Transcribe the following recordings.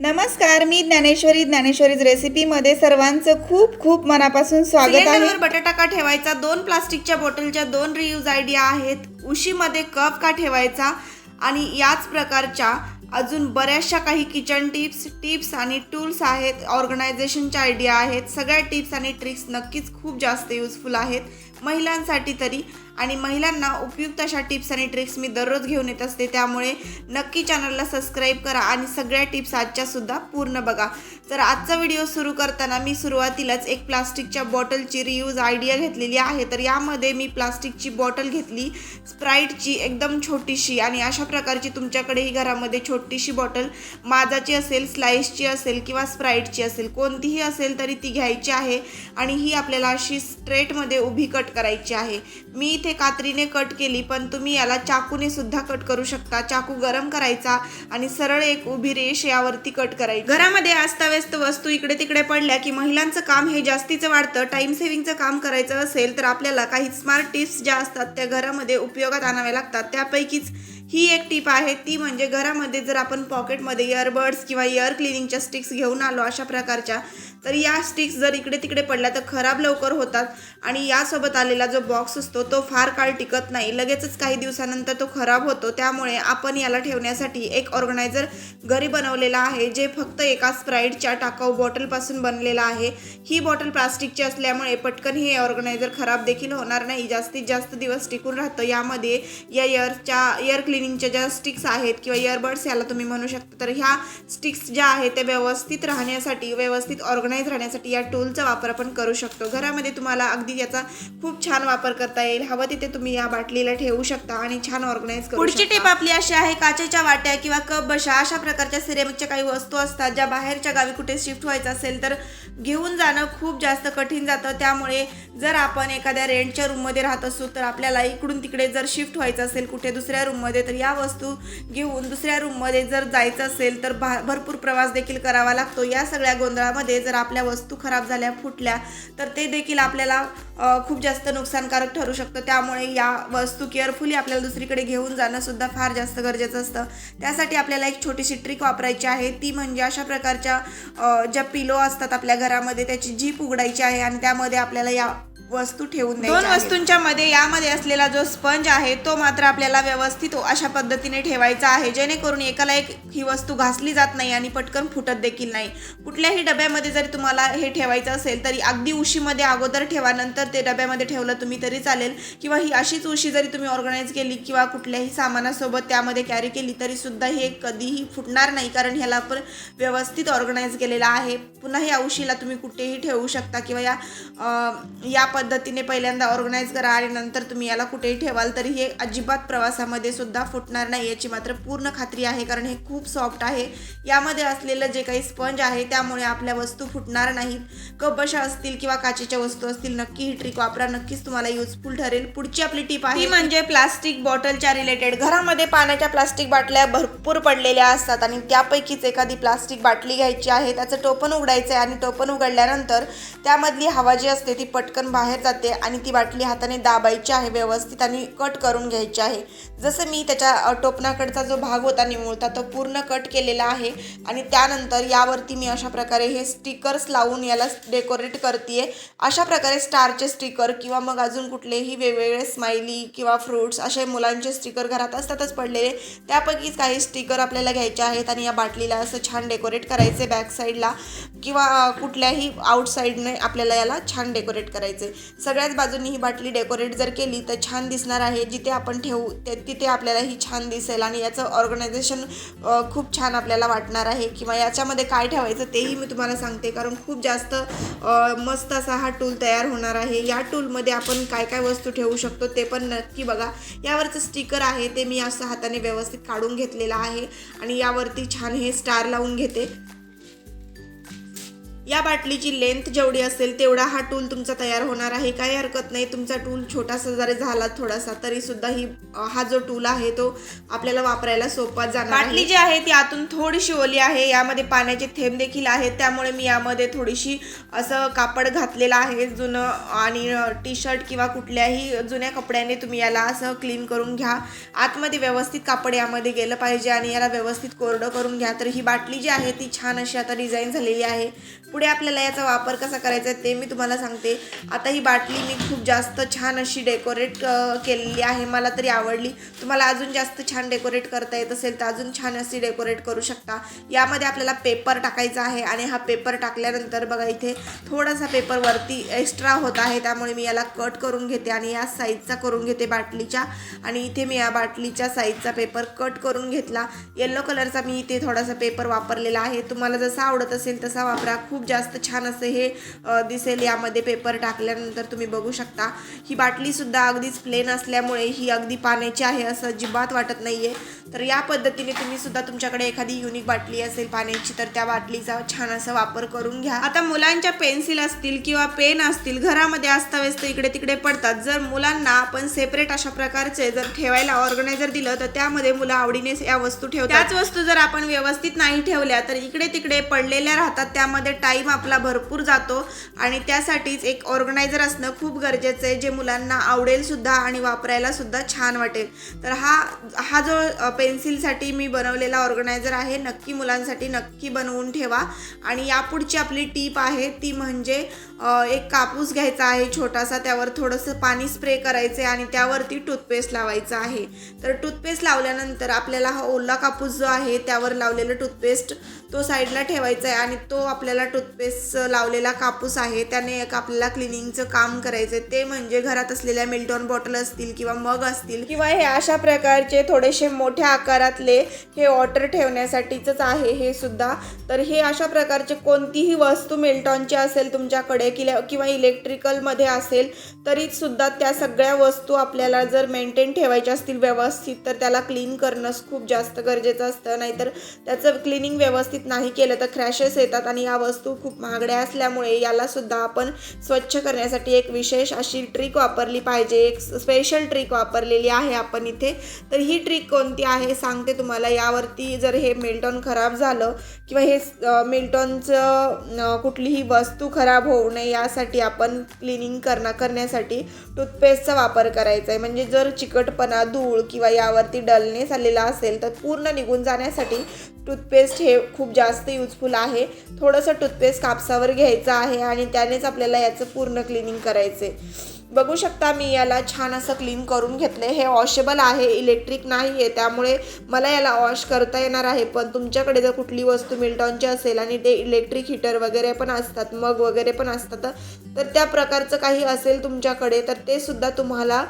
नमस्कार मी ज्ञानेश्वरी ज्ञानेश्वरीज रेसिपीमध्ये सर्वांचं खूप खूप मनापासून स्वागत आहे. बटाटा का ठेवायचा? दोन प्लास्टिकच्या बॉटलच्या दोन रियूज आयडिया आहेत. उशीमध्ये कप का ठेवायचा? आणि याच प्रकारच्या अजून बऱ्याचशा काही किचन टिप्स टिप्स आणि टूल्स आहेत ऑर्गनायझेशनच्या आयडिया आहेत. सगळ्या टिप्स आणि ट्रिक्स नक्कीच खूप जास्त युजफुल आहेत. महिलांसाठी तरी आणि महिलांना उपयुक्त अशा टिप्स आणि ट्रिक्स मी दररोज घेऊन येत असते त्यामुळे नक्की चॅनलला सबस्क्राईब करा आणि सगळ्या टिप्स आजच्यासुद्धा पूर्ण बघा. तर आजचा व्हिडिओ सुरू करताना मी सुरुवातीलाच एक प्लास्टिकच्या बॉटलची रियूज आयडिया घेतलेली आहे. तर यामध्ये मी प्लास्टिकची बॉटल घेतली स्प्राईटची एकदम छोटीशी आणि अशा प्रकारची तुमच्याकडेही घरामध्ये छोटीशी बॉटल माझाची असेल स्लाईसची असेल किंवा स्प्राईटची असेल कोणतीही असेल तरी ती घ्यायची आहे आणि ही आपल्याला अशी स्ट्रेटमध्ये उभी कट करायची आहे. मी इथे कात्रीने कट केली पण तुम्ही याला चाकूने सुद्धा कट करू शकता. चाकू गरम करायचा आणि सरळ एक उभी रेष यावरती कट करायची. घरामध्ये अस्ताव्यस्त वस्तू इकडे तिकडे पडल्या की महिलांचं काम हे जास्तीचं वाढतं. टाइम सेव्हिंगचं काम करायचं असेल तर आपल्याला काही स्मार्ट टिप्स ज्या असतात त्या घरामध्ये उपयोगात आणाव्या लागतात. त्यापैकीच ही एक टीप आहे ती म्हणजे घरामध्ये जर आपण पॉकेटमध्ये इयरबड्स किंवा इयर क्लिनिंगच्या स्टिक्स घेऊन आलो अशा प्रकारच्या तर या स्टिक्स जर इकडे तिकडे पडल्या तर खराब लवकर होतात. आणि यासोबत आलेला जो बॉक्स असतो तो फार काळ टिकत नाही. लगेचच काही दिवसानंतर तो खराब होतो. त्यामुळे आपण याला ठेवण्यासाठी एक ऑर्गनायझर घरी बनवलेला आहे जे फक्त एका स्प्राईटच्या टाकाऊ बॉटलपासून बनलेला आहे. ही बॉटल प्लास्टिकची असल्यामुळे पटकन हे ऑर्गनायझर खराब देखील होणार नाही. जास्तीत जास्त दिवस टिकून राहतं. यामध्ये या इयरच्या इयर क्लिनिंगच्या ज्या स्टिक्स आहेत किंवा इयरबड्स याला तुम्ही म्हणू शकता. तर ह्या स्टिक्स ज्या आहेत त्या व्यवस्थित राहण्यासाठी व्यवस्थित ऑर्गनाय ऑर्गनाईज राहण्यासाठी या टूलचा वापर आपण करू शकतो. घरामध्ये तुम्हाला अगदी याचा खूप छान वापर करता येईल. हवं तिथे तुम्ही या बाटलीला ठेवू शकता आणि छान ऑर्गनाईज करू पुढची टिप आपली अशी आहे काचेच्या वाट्या किंवा कप बशा अशा प्रकारच्या सिरेमिकच्या काही वस्तू असतात ज्या बाहेरच्या गावी कुठे शिफ्ट व्हायचं असेल तर घेऊन जाणं खूप जास्त कठीण जातं. त्यामुळे जर आपण एखाद्या रेंटच्या रूममध्ये राहत असू तर आपल्याला इकडून तिकडे जर शिफ्ट व्हायचं असेल कुठे दुसऱ्या रूममध्ये तर या वस्तू घेऊन दुसऱ्या रूममध्ये जर जायचं असेल तर भरपूर प्रवास देखील करावा लागतो. या सगळ्या गोंधळामध्ये जर आपल्या वस्तू खराब झाल्या फुटल्या तर ते देखील आपल्याला खूप जास्त नुकसानकारक ठरू शकतं. त्यामुळे या वस्तू केअरफुली आपल्याला दुसरीकडे घेऊन जाणंसुद्धा फार जास्त गरजेचं असतं. त्यासाठी आपल्याला एक छोटीशी ट्रिक वापरायची आहे. ती म्हणजे अशा प्रकारच्या ज्या पिलो असतात आपल्या घरामध्ये त्याची जीप उघडायची आहे आणि त्यामध्ये आपल्याला या वस्तू ठेवून दोन वस्तूंच्या मध्ये यामध्ये असलेला जो स्पंज आहे तो मात्र आपल्याला व्यवस्थित अशा पद्धतीने ठेवायचा आहे. जेणेकरून एकाला एक ही वस्तू घासली जात नाही आणि पटकन फुटत देखील नाही. कुठल्याही डब्यामध्ये जरी तुम्हाला हे ठेवायचं असेल तरी अगदी उशीमध्ये अगोदर ठेवा नंतर ते डब्यामध्ये ठेवलं तुम्ही तरी चालेल. किंवा ही अशीच उशी जरी तुम्ही ऑर्गनाईज केली किंवा कुठल्याही सामानासोबत त्यामध्ये कॅरी केली तरी सुद्धा हे कधीही फुटणार नाही कारण ह्याला आपण व्यवस्थित ऑर्गनाईज केलेला आहे. पुन्हा या उशीला तुम्ही कुठेही ठेवू शकता किंवा या पद्धतीने पहिल्यांदा ऑर्गनाईज करा आणि नंतर तुम्ही याला कुठेही ठेवाल तरी हे अजिबात प्रवासामध्ये सुद्धा फुटणार नाही याची मात्र पूर्ण खात्री आहे कारण हे खूप सॉफ्ट आहे. यामध्ये असलेलं जे काही स्पंज आहे त्यामुळे आपल्या वस्तू फुटणार नाहीत. कपशा असतील किंवा काचेच्या वस्तू असतील नक्की ही ट्रिक वापरा. नक्कीच तुम्हाला युजफुल ठरेल. पुढची आपली टीप आहे. ती म्हणजे प्लास्टिक बॉटलच्या रिलेटेड घरामध्ये पाण्याच्या प्लास्टिक बाटल्या भरपूर पडलेल्या असतात आणि त्यापैकीच एखादी प्लास्टिक बाटली घ्यायची आहे त्याचं टोपण उघडायचं आहे आणि टोपण उघडल्यानंतर त्यामधली हवा जी असते ती पटकन बाहेर बाहेर जाते आणि ती बाटली हाताने दाबायची आहे व्यवस्थित आणि कट करून घ्यायची आहे. जसं मी त्याच्या टोपणाकडचा जो भाग होता निमुळता तो पूर्ण कट केलेला आहे आणि त्यानंतर यावरती मी अशा प्रकारे हे स्टिकर्स लावून याला डेकोरेट करते अशा प्रकारे स्टारचे स्टिकर किंवा मग अजून कुठलेही वेगवेगळे स्माइली किंवा फ्रुट्स असे मुलांचे स्टिकर घरात असतातच पडलेले त्यापैकीच काही स्टिकर आपल्याला घ्यायचे आहेत आणि या बाटलीला असं छान डेकोरेट करायचे बॅक साईडला किंवा कुठल्याही आउटसाईडने आपल्याला याला छान डेकोरेट करायचे. सगळ्याच बाजूनी ही बाटली डेकोरेट जर केली तर छान दिसणार आहे. जिथे आपण ठेवू ते तिथे आपल्याला ही छान दिसेल आणि याचं ऑर्गनायझेशन खूप छान आपल्याला वाटणार आहे. किंवा याच्यामध्ये काय ठेवायचं तेही मी तुम्हाला सांगते. कारण खूप जास्त मस्त असा हा टूल तयार होणार आहे. या टूलमध्ये आपण काय काय वस्तू ठेवू शकतो ते पण नक्की बघा. यावरचं स्टिकर आहे ते मी असं हाताने व्यवस्थित काढून घेतलेलं आहे. आणि यावरती छान हे स्टार लावून घेते. या बाटलीची लेंथ जेवढी असेल तेवढा हा टूल तुमचा तयार होणार आहे. काही हरकत नाही तुमचा टूल छोटासा जरी झाला थोडासा तरी सुद्धा ही हा जो टूल आहे तो आपल्याला वापरायला सोपा जाणार बाटली जी आहे ती आतून थोडीशी ओली आहे. यामध्ये पाण्याचे थेंब देखील आहेत. त्यामुळे मी यामध्ये थोडीशी असं कापड घातलेलं आहे जुनं आणि टी शर्ट किंवा कुठल्याही जुन्या कपड्याने तुम्ही याला असं क्लीन करून घ्या. आतमध्ये व्यवस्थित कापड यामध्ये गेलं पाहिजे आणि याला व्यवस्थित कोरडं करून घ्या. तर ही बाटली जी आहे ती छान अशी आता डिझाईन झालेली आहे. पुढे आपल्याला याचा वापर कसा करायचा आहे ते मी तुम्हाला सांगते. आता ही बाटली मी खूप जास्त छान अशी डेकोरेट केलेली आहे. मला तरी आवडली. तुम्हाला अजून जास्त छान डेकोरेट करता येत असेल तर अजून छान अशी डेकोरेट करू शकता. यामध्ये आपल्याला पेपर टाकायचा आहे आणि हा पेपर टाकल्यानंतर बघा इथे थोडासा पेपर वरती एक्स्ट्रा होत आहे. त्यामुळे मी याला कट करून घेते आणि या साईजचा करून घेते बाटलीच्या. आणि इथे मी या बाटलीच्या साईजचा पेपर कट करून घेतला. येल्लो कलरचा मी इथे थोडासा पेपर वापरलेला आहे. तुम्हाला जसा आवडत असेल तसा वापरा. खूप जास्त छान असं हे दिसेल. यामध्ये पेपर टाकल्यानंतर तुम्ही बघू शकता. ही बाटलीसुद्धा अगदीच प्लेन असल्यामुळे ही अगदी पाण्याची आहे असं अजिबात वाटत नाही आहे तर या पद्धतीने तुम्ही सुद्धा तुमच्याकडे एखादी युनिक बाटली असेल पाण्याची तर त्या बाटलीचा छान असा वापर करून घ्या. आता मुलांच्या पेन्सिल असतील किंवा पेन असतील घरामध्ये अस्ताव्यस्त इकडे तिकडे पडतात. जर मुलांना आपण सेपरेट अशा प्रकारचे जर ठेवायला ऑर्गनायझर दिलं तर त्यामध्ये मुलं आवडीने या वस्तू ठेवतात. त्याच वस्तू जर आपण व्यवस्थित नाही ठेवल्या तर इकडे तिकडे पडलेल्या राहतात. त्यामध्ये टाईम आपला भरपूर जातो आणि त्यासाठीच एक ऑर्गनायझर असणं खूप गरजेचं आहे जे मुलांना आवडेल सुद्धा आणि वापरायला सुद्धा छान वाटेल. तर हा हा जो पेन्सिलसाठी मी बनवलेला ऑर्गनायझर आहे नक्की मुलांसाठी नक्की बनवून ठेवा. आणि यापुढची आपली टीप आहे ती म्हणजे एक कापूस घ्यायचा आहे छोटासा त्यावर थोडंसं पाणी स्प्रे करायचं आहे आणि त्यावरती टूथपेस्ट लावायचं आहे. तर टूथपेस्ट लावल्यानंतर आपल्याला हा ओला कापूस जो आहे त्यावर लावलेलं टूथपेस्ट तो साईडला ठेवायचा आहे आणि तो आपल्याला टूथपेस्ट लावलेला कापूस आहे त्याने एक आपल्याला क्लिनिंगचं काम करायचं आहे ते म्हणजे घरात असलेल्या मिल्टॉन बॉटल असतील किंवा मग असतील किंवा हे अशा प्रकारचे थोडेसे मोठ्या आकारातले हे वॉटर ठेवण्यासाठीच आहे हे सुद्धा. तर हे अशा प्रकारचे कोणतीही वस्तू मिल्टॉनची असेल तुमच्याकडे किंवा किंवा इलेक्ट्रिकलमध्ये असेल तरी सुद्धा त्या सगळ्या वस्तू आपल्याला जर मेंटेन ठेवायच्या असतील व्यवस्थित तर त्याला क्लीन करणं खूप जास्त गरजेचं असतं. नाहीतर त्याचं क्लिनिंग व्यवस्थित नाही केलं तर क्रॅशेस येतात आणि या वस्तू खूप महागड्या असल्यामुळे याला सुद्धा आपण स्वच्छ करण्यासाठी एक विशेष अशी ट्रिक वापरली पाहिजे. एक स्पेशल ट्रिक वापरलेली आहे आपण इथे. तर ही ट्रिक कोणती आहे सांगते तुम्हाला. यावरती जर हे मिल्टॉन खराब झालं किंवा हे मिल्टॉनचं कुठलीही वस्तू खराब होऊ नये यासाठी आपण क्लिनिंग करणं करण्यासाठी टूथपेस्टचा वापर करायचा आहे म्हणजे जर चिकटपणा धूळ किंवा यावरती डलनेस आलेला असेल तर पूर्ण निघून जाण्यासाठी टूथपेस्ट हे खूप जास्त युजफुल आहे. थोडंसं टूथपेस्ट कापसावर घ्यायचं आहे आणि त्यानेच आपल्याला याचं पूर्ण क्लिनिंग करायचं आहे बघू शकता मी याला छान असं क्लीन करून घेतलं हे वॉशेबल आहे इलेक्ट्रिक नाही आहे त्यामुळे मला याला वॉश करता येणार आहे. पण तुमच्याकडे जर कुठली वस्तू मिल्टॉनची असेल आणि ते इलेक्ट्रिक हीटर वगैरे पण असतात मग वगैरे पण असतात तर त्या प्रकारचं काही असेल तुमच्याकडे तर ते सुद्धा तुम्हाला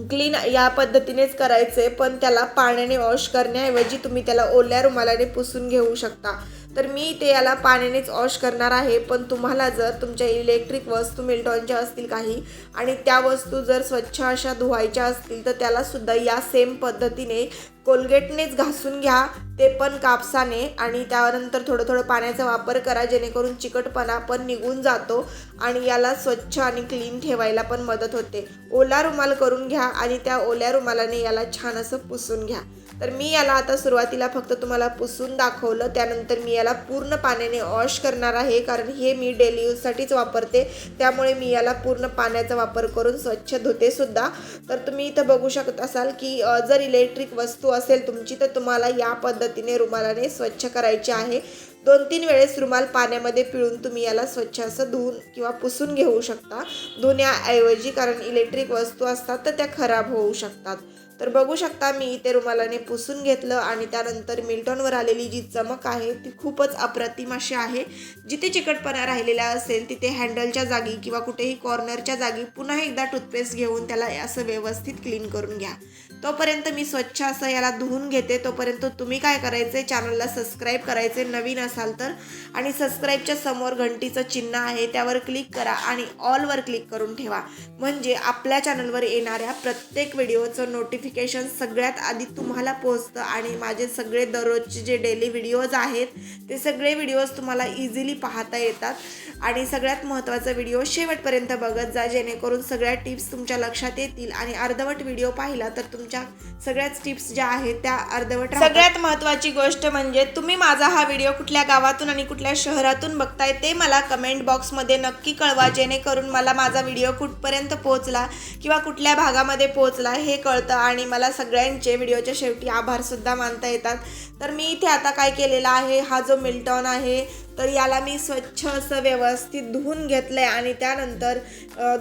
क्लीन या पद्धतीनेच करायचे पण त्याला पाण्याने वॉश करण्याऐवजी तुम्ही त्याला ओल्या रुमालाने पुसून घेऊ शकता. तर मी ते याला पाण्यानेच वॉश करणार आहे. पण तुम्हाला जर तुमच्या इलेक्ट्रिक वस्तू मिल्टॉनच्या असतील काही आणि त्या वस्तू जर स्वच्छ अशा धुवायच्या असतील तर त्यालासुद्धा या सेम पद्धतीने कोलगेटनेच घासून घ्या. ते पण कापसाने आणि त्यानंतर थोडं थोडं पाण्याचा वापर करा जेणेकरून चिकटपणा पण निघून जातो आणि याला स्वच्छ आणि क्लीन ठेवायला पण मदत होते. ओला रुमाल करून घ्या आणि त्या ओल्या रुमालाने याला छान असं पुसून घ्या. तर मी याला आता सुरुवातीला फक्त तुम्हाला पुसून दाखवलं त्यानंतर मी याला पूर्ण पाण्याने वॉश करणार आहे कारण हे मी डेली यूजसाठीच वापरते. त्यामुळे मी याला पूर्ण पाण्याचा वापर करून स्वच्छ धुते सुद्धा. तर तुम्ही इथं बघू शकत असाल की जर इलेक्ट्रिक वस्तू असेल तुमची तर तुम्हाला या पद्धतीने रुमालाने स्वच्छ करायचे आहे. दोन तीन वेळेस रुमाल पाण्यामध्ये पिळून तुम्ही याला स्वच्छ असं धुवून किंवा पुसून घेऊ शकता. धुण्याऐवजी कारण इलेक्ट्रिक वस्तू असतात तर त्या खराब होऊ शकतात. तर बघू शकता मी इथे रुमालाने पुसून घेतलं आणि त्यानंतर मिल्टॉनवर आलेली जी चमक आहे ती खूपच अप्रतिम अशी आहे. जिथे चिकटपणा राहिलेला असेल तिथे हँडलच्या जागी किंवा कुठेही कॉर्नरच्या जागी पुन्हा एकदा टूथपेस्ट घेऊन त्याला असं व्यवस्थित क्लीन करून घ्या. तोपर्यंत मी स्वच्छ असं याला धुवून घेते. तोपर्यंत तुम्ही काय करायचं आहे चॅनलला सबस्क्राईब करायचे नवीन असाल तर आणि सबस्क्राईबच्या समोर घंटीचं चिन्ह आहे त्यावर क्लिक करा आणि ऑलवर क्लिक करून ठेवा. म्हणजे आपल्या चॅनलवर येणाऱ्या प्रत्येक व्हिडिओचं नोटिफिकेशन नोटिफिकेशन सगळ्यात आधी तुम्हाला पोहोचतं आणि माझे सगळे दररोजचे जे डेली व्हिडिओज आहेत ते सगळे व्हिडिओज तुम्हाला इझिली पाहता येतात. आणि सगळ्यात महत्त्वाचा व्हिडिओ शेवटपर्यंत बघत जा जेणेकरून सगळ्या टिप्स तुमच्या लक्षात येतील. आणि अर्धवट व्हिडिओ पाहिला तर तुमच्या सगळ्याच टिप्स ज्या आहेत त्या अर्धवट सगळ्यात महत्त्वाची गोष्ट म्हणजे तुम्ही माझा हा व्हिडिओ कुठल्या गावातून आणि कुठल्या शहरातून बघताय ते मला कमेंट बॉक्समध्ये नक्की कळवा. जेणेकरून मला माझा व्हिडिओ कुठपर्यंत पोहोचला किंवा कुठल्या भागामध्ये पोहोचला हे कळतं. आणि आणि मला सगळ्यांचे व्हिडिओच्या शेवटी आभारसुद्धा मानता येतात. तर मी इथे आता काय केलेलं आहे हा जो मिल्टॉन आहे तर याला मी स्वच्छ असं व्यवस्थित धुवून घेतलं आहे आणि त्यानंतर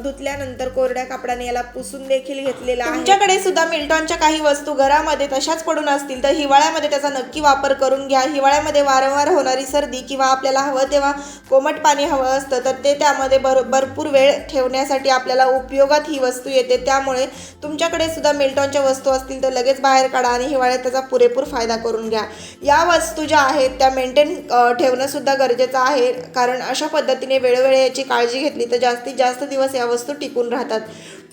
धुतल्यानंतर कोरड्या कापडाने याला पुसून देखील घेतलेला आहे. तुमच्याकडे सुद्धा मिल्टॉनच्या काही वस्तू घरामध्ये तशाच पडून असतील तर हिवाळ्यामध्ये त्याचा नक्की वापर करून घ्या. हिवाळ्यामध्ये वारंवार होणारी सर्दी किंवा आपल्याला हवं तेव्हा कोमट पाणी हवं असतं तर ते त्यामध्ये भर भरपूर वेळ ठेवण्यासाठी आपल्याला उपयोगात ही वस्तू येते. त्यामुळे तुमच्याकडे सुद्धा मिल्टॉनच्या वस्तू असतील तर लगेच बाहेर काढा आणि हिवाळ्यात त्याचा पुरेपूर फायदा करून घ्या. या वस्तू ज्या आहेत त्या मेंटेन ठेवणं सुद्धा गरजेचं आहे. कारण अशा पद्धतीने वेळोवेळी याची काळजी घेतली तर जास्तीत जास्त दिवस या वस्तू टिकून राहतात.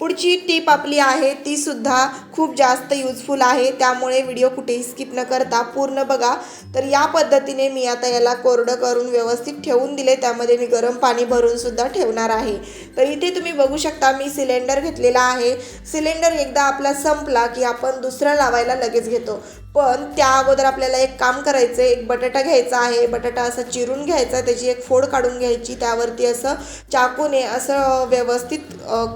पुढची टीप आपली आहे ती सुद्धा खूप जास्त युजफुल आहे. त्यामुळे व्हिडिओ कुठेही स्किप न करता पूर्ण बघा. तर या पद्धतीने मी आता याला कोरडं करून व्यवस्थित ठेवून दिले. त्यामध्ये मी गरम पाणी भरून सुद्धा ठेवणार आहे. तर इथे तुम्ही बघू शकता मी सिलेंडर घेतलेला आहे. सिलेंडर एकदा आपला संपला की आपण दुसरा लावायला लगेच घेतो. पण त्या अगोदर आपल्याला एक काम करायचं आहे एक बटाटा घ्यायचा आहे. बटाटा असा चिरून घ्यायचा त्याची एक फोड काढून घ्यायची. त्यावरती असं चाकूने असं व्यवस्थित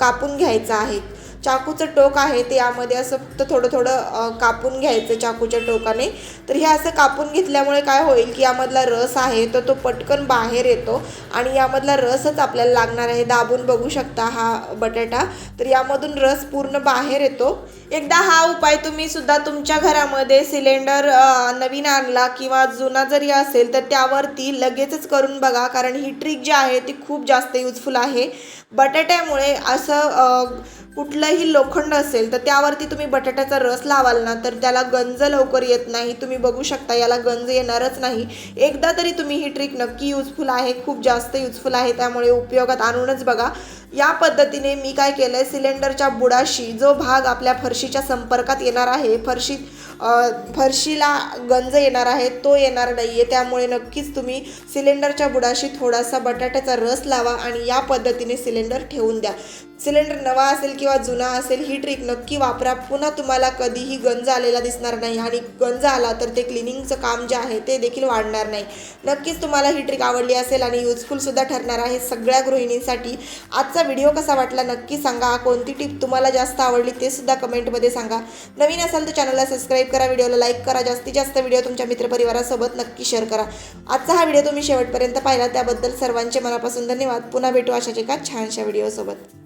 कापून घ्यायचं आहे चाकूचं टोक आहे ते यामध्ये असं फक्त थोडं थोडं कापून घ्यायचं चाकूच्या टोकाने. तर हे असं कापून घेतल्यामुळे काय होईल की यामधला रस आहे तर तो पटकन बाहेर येतो आणि यामधला रसच आपल्याला लागणार आहे. दाबून बघू शकता हा बटाटा. तर यामधून रस पूर्ण बाहेर येतो. एकदा हा उपाय तुम्ही सुद्धा तुमच्या घरामध्ये सिलेंडर नवीन आणला किंवा जुना जरी असेल तर त्यावरती लगेचच करून बघा. कारण ही ट्रिक जी आहे ती खूप जास्त युजफुल आहे. बटाट्यामुळे असं कुठलंही लोखंड असेल तर त्यावरती तुम्ही बटाट्याचा रस लावाल ना तर त्याला गंज लवकर येत नाही. तुम्ही बघू शकता याला गंज येणारच नाही. एकदा तरी तुम्ही ही ट्रिक नक्की युजफुल आहे खूप जास्त युजफुल आहे त्यामुळे उपयोगात आणूनच बघा. या पद्धतीने मी काय केलं आहे सिलेंडरच्या बुडाशी जो भाग आपल्या फरशीच्या संपर्कात येणार आहे फरशी फरशीला गंज येणार आहे तो येणार नाही आहे त्यामुळे नक्कीच तुम्ही सिलेंडरच्या बुडाशी थोडासा बटाट्याचा रस लावा आणि या पद्धतीने सिलेंडर ठेवून द्या. सिलेंडर नवा असेल किंवा जुना असेल ही ट्रिक नक्की वापरा. पुन्हा तुम्हाला कधीही गंज आलेला दिसणार नाही आणि गंज आला तर ते क्लिनिंगचं काम जे आहे ते देखील वाढणार नाही. नक्कीच तुम्हाला ही ट्रिक आवडली असेल आणि युजफुलसुद्धा ठरणार आहे सगळ्या गृहिणींसाठी. आजचा व्हिडिओ कसा वाटला नक्की सांगा. कोणती टिप तुम्हाला जास्त आवडली ते सुद्धा कमेंटमध्ये सांगा. नवीन असाल तर चॅनलला सबस्क्राईब करा व्हिडिओला लाईक करा जास्तीत जास्त व्हिडिओ तुमच्या मित्रपरिवारासोबत नक्की शेअर करा. आजचा हा व्हिडिओ तुम्ही शेवटपर्यंत पाहिला त्याबद्दल सर्वांचे मनापासून धन्यवाद. पुन्हा भेटू अशाच एका छानशा व्हिडिओसोबत.